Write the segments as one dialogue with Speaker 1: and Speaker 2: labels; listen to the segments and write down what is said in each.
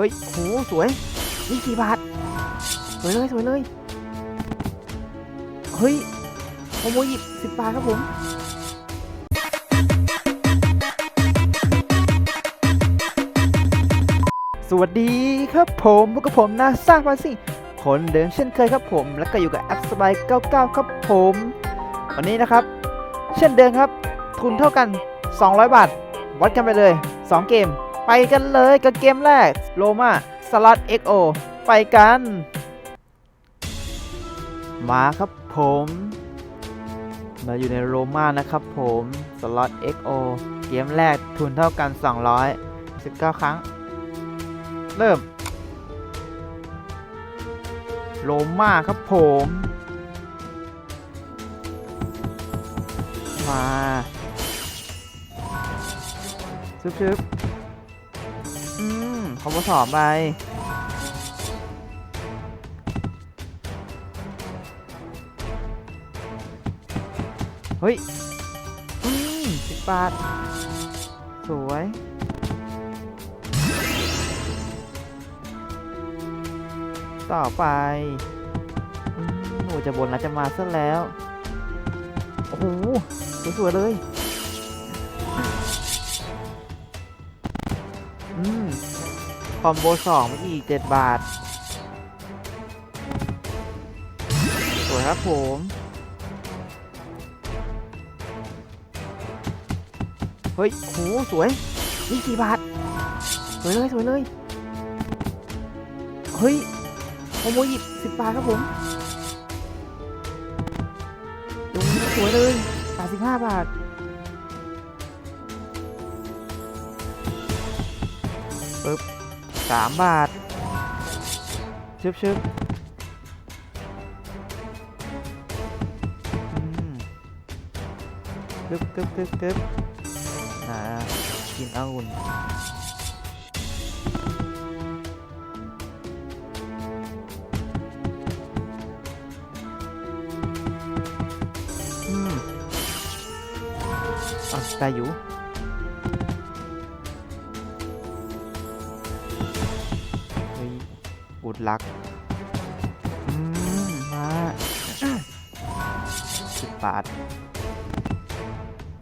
Speaker 1: เฮ้ยโหสวยนี่กี่บาทสวยเลยสวยเลย เฮ้ยโมโมหยิบสิบบาทครับผมสวัสดีครับผมพวกกับผมนะสร้างพาสิคนเดิมเช่นเคยครับผม แล้วก็อยู่กับแอปสบาย99 ครับผม วันนี้นะครับ เช่นเดิมครับ ทุนเท่ากัน 200 บาท วัดกันไปเลย 2 เกม ไปกันเลยกับเกมแรกโลมาสลัด XO ไปกัน มาครับผม มาอยู่ในโรมานะครับผมสล็อต XO เกมแรกทุนเท่ากัน 219 ครั้ง เริ่ม โรมาครับผม มาซึบซึบ เขามาสอบไปเฮ้ยอืมสิบบาท สวย ต่อไปอืมโอ้จะบนแล้วจะมาซะแล้ว โอ้โห สวยๆเลย อืม คอมโบสองอีกเจ็ดบาท สวยครับผม เฮ้ยโหสวยนี่กี่บาท สวยเลย สวยเลย เฮ้ยโมโมหยิบสิบบาทครับผมดูสวยเลยแปดสิบห้าบาทปึ๊บ สามบาท ชึบชึบอืมกึบกึบกึบกึบอ่ากินองุ่นอืมอะได้อยู่ บุดลักอืมมาสิบบาท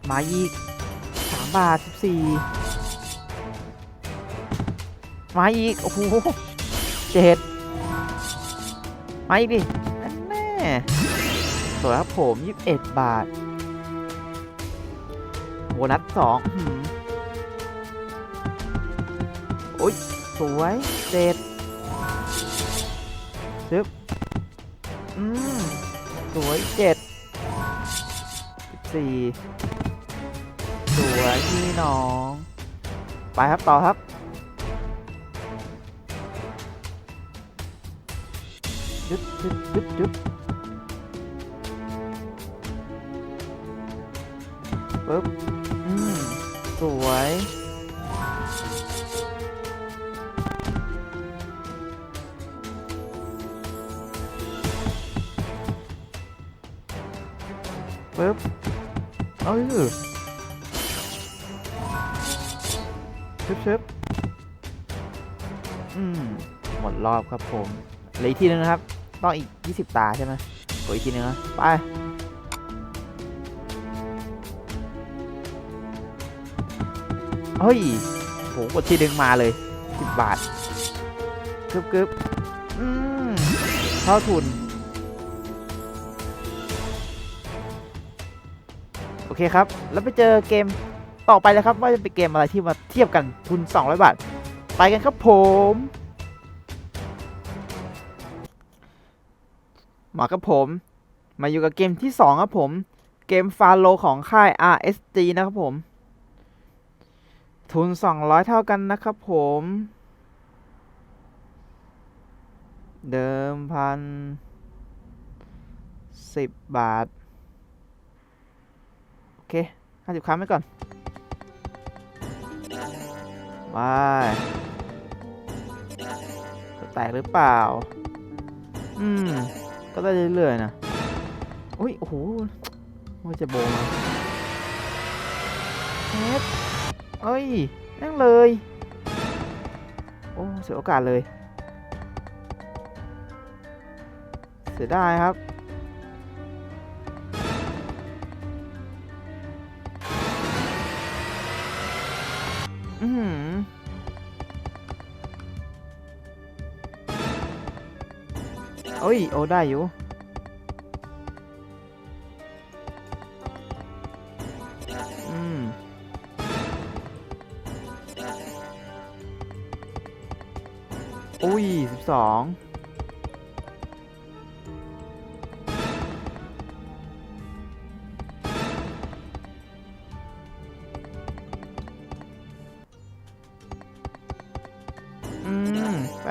Speaker 1: มาอีกสามบาทสิบสี่มาอีก โอ้โหเจ็ดมาอีกดิแน่สวยครับผมยี่สิบเอ็ดบาทโบนัสสองโอ้ย สวยเจ็ด ซึบอืมสวยเจ็ดสิบสี่สวยพี่น้อง ไปครับ ต่อครับยึดยึดยึดยึดปึ๊บ อืม สวย ปึ๊บเออชึบชึบอืม หมดรอบครับผมเหลืออีกทีนึงนะครับ ต้องอีก 20 ตาใช่ไหมกดอีกทีนึงนะไปเฮ้ยโหกดทีนึงมาเลย 10 บาทกึบกึบอืมเท่าทุน เคครับ แล้วไปเจอเกมต่อไปเลยครับ ว่าจะเป็นเกมอะไรที่มาเทียบกันทุน 200 บาท ไปกันครับผม มาครับผม มาอยู่กับเกมที่ 2 ครับผม เกมฟาโลของค่าย RSG นะครับผม ทุน 200 เท่ากันนะครับผม เดิมพันสิบบาท เคห้าสิบครั้งไว้ก่อนไปจะแตกหรือเปล่า อืม ก็ได้เรื่อยๆนะอุ้ย โอ้โหว่าจะโบงเฮ็ดเอ้ยนั่งเลย โอ้ เสียโอกาสเลย เสียดายครับ อืมอโอ้ย โอ้ได้อยู่ อืม อุ้ยสิบสอง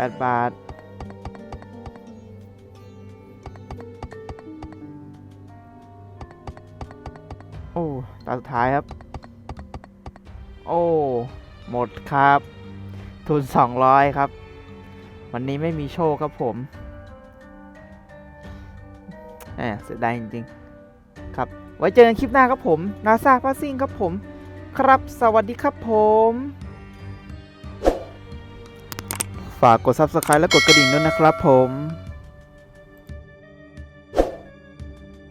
Speaker 1: 8 บาท โอ้ ตาสุดท้ายครับ โอ้ หมดครับ ทุน 200 ครับ วันนี้ไม่มีโชคครับผมแหมเสียดายจริงๆ ครับ ไว้เจอกันคลิปหน้าครับผม นาซาพาซิ่งครับผม ครับ สวัสดีครับผม ฝากกด Subscribe และกดกระดิ่งด้วยนะครับผม